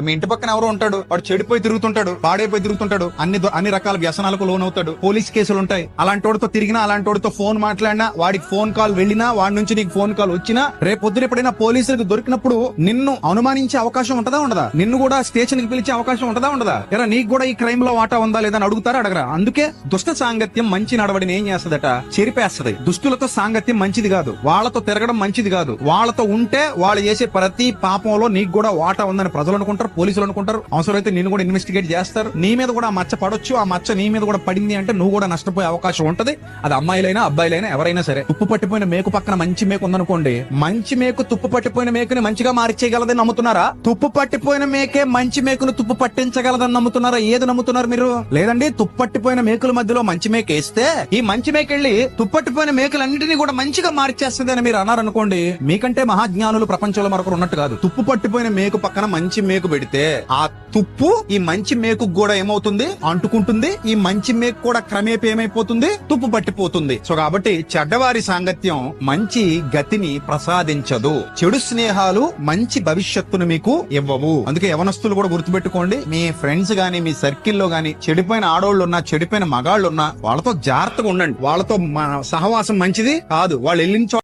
మీ ఇంటి పక్కన ఎవరో ఉంటాడు వాడు చెడిపోయి తిరుగుతుంటాడు పాడైపోయి తిరుగుతుంటాడు. అన్ని అన్ని రకాల వ్యసనాలకు లోనవుతాడు. పోలీస్ కేసులు ఉంటాయి. అలాంటి వాడితో తిరిగినా అలాంటి వాడితో ఫోన్ మాట్లాడినా వాడికి ఫోన్ కాల్ వెళ్ళినా వాడి నుంచి నీకు ఫోన్ కాల్ వచ్చినా రేపు పొద్దున ఎప్పుడైనా పోలీసులకు దొరికినప్పుడు నిన్ను అనుమానించే అవకాశం ఉంటదా ఉండదా? నిన్ను కూడా స్టేషన్కి పిలిచే అవకాశం ఉంటదా ఉండదా? ఎరా నీకు కూడా ఈ క్రైమ్లో వాటా ఉందా లేదా అని అడుగుతారా? అడగరా. అందుకే దుష్ట సాంగత్యం మంచి నడవడిని ఏం చేస్తదట? చెరిపేస్తుంది. దుష్టులతో సాంగత్యం మంచిది కాదు. వాళ్ళతో తిరగడం మంచిది కాదు. వాళ్ళతో ఉంటే వాళ్ళు చేసే ప్రతి పాపంలో నీకు కూడా వాటా ఉందని ప్రజలు అనుకుంటారు. పోలీసులు అనుకుంటారు అవసరమైతే నేను కూడా ఇన్వెస్టిగేట్ చేస్తారు. నీ మీద కూడా ఆ మచ్చ పడొచ్చు ఆ మచ్చ నీ మీద కూడా పడింది అంటే నువ్వు కూడా నష్టపోయే అవకాశం ఉంటది. అది అమ్మాయిలైనా అబ్బాయిలైనా ఎవరైనా సరే. తుప్పు పట్టిపోయిన మేకు పక్కన మంచి మేకు ఉందనుకోండి మంచి మేకు తుప్పు పట్టిపోయిన మేకుని మంచిగా మార్చేయగలదని నమ్ముతున్నారా? తుప్పు పట్టిపోయిన మేకే మంచి మేకును తుప్పు పట్టించగలదని నమ్ముతున్నారా? ఏది నమ్ముతున్నారు మీరు? లేదండి తుప్పు పట్టిపోయిన మేకుల మధ్యలో మంచి మేక వేస్తే ఈ మంచి మేకెళ్ళి తుప్పట్టిపోయిన మేకలన్నింటినీ కూడా మంచిగా మార్చేస్తుంది అని మీరు అన్నారనుకోండి మీకంటే మహాజ్ఞానులు ప్రపంచంలో మరొకరు ఉన్నట్టు కాదు. తుప్పు పట్టిపోయిన మేకు పక్కన మంచి మేకు పెడితే ఆ తుప్పు ఈ మంచి మేకు కూడా ఏమవుతుంది? అంటుకుంటుంది. ఈ మంచి మేకు కూడా క్రమేపీ ఏమైపోతుంది? తుప్పు పట్టిపోతుంది. సో కాబట్టి చెడ్డవారి సాంగత్యం మంచి గతిని ప్రసాదించదు. చెడు స్నేహాలు మంచి భవిష్యత్తును మీకు ఇవ్వవు. అందుకే యవనస్తులు కూడా గుర్తుపెట్టుకోండి. మీ ఫ్రెండ్స్ గాని మీ సర్కిల్లో గాని చెడిపోయిన ఆడవాళ్ళు ఉన్నా చెడిపోయిన మగాళ్ళు ఉన్నా వాళ్ళతో జాగ్రత్తగా ఉండండి. వాళ్ళతో సహవాసం మంచిది కాదు. వాళ్ళు వెళ్ళిన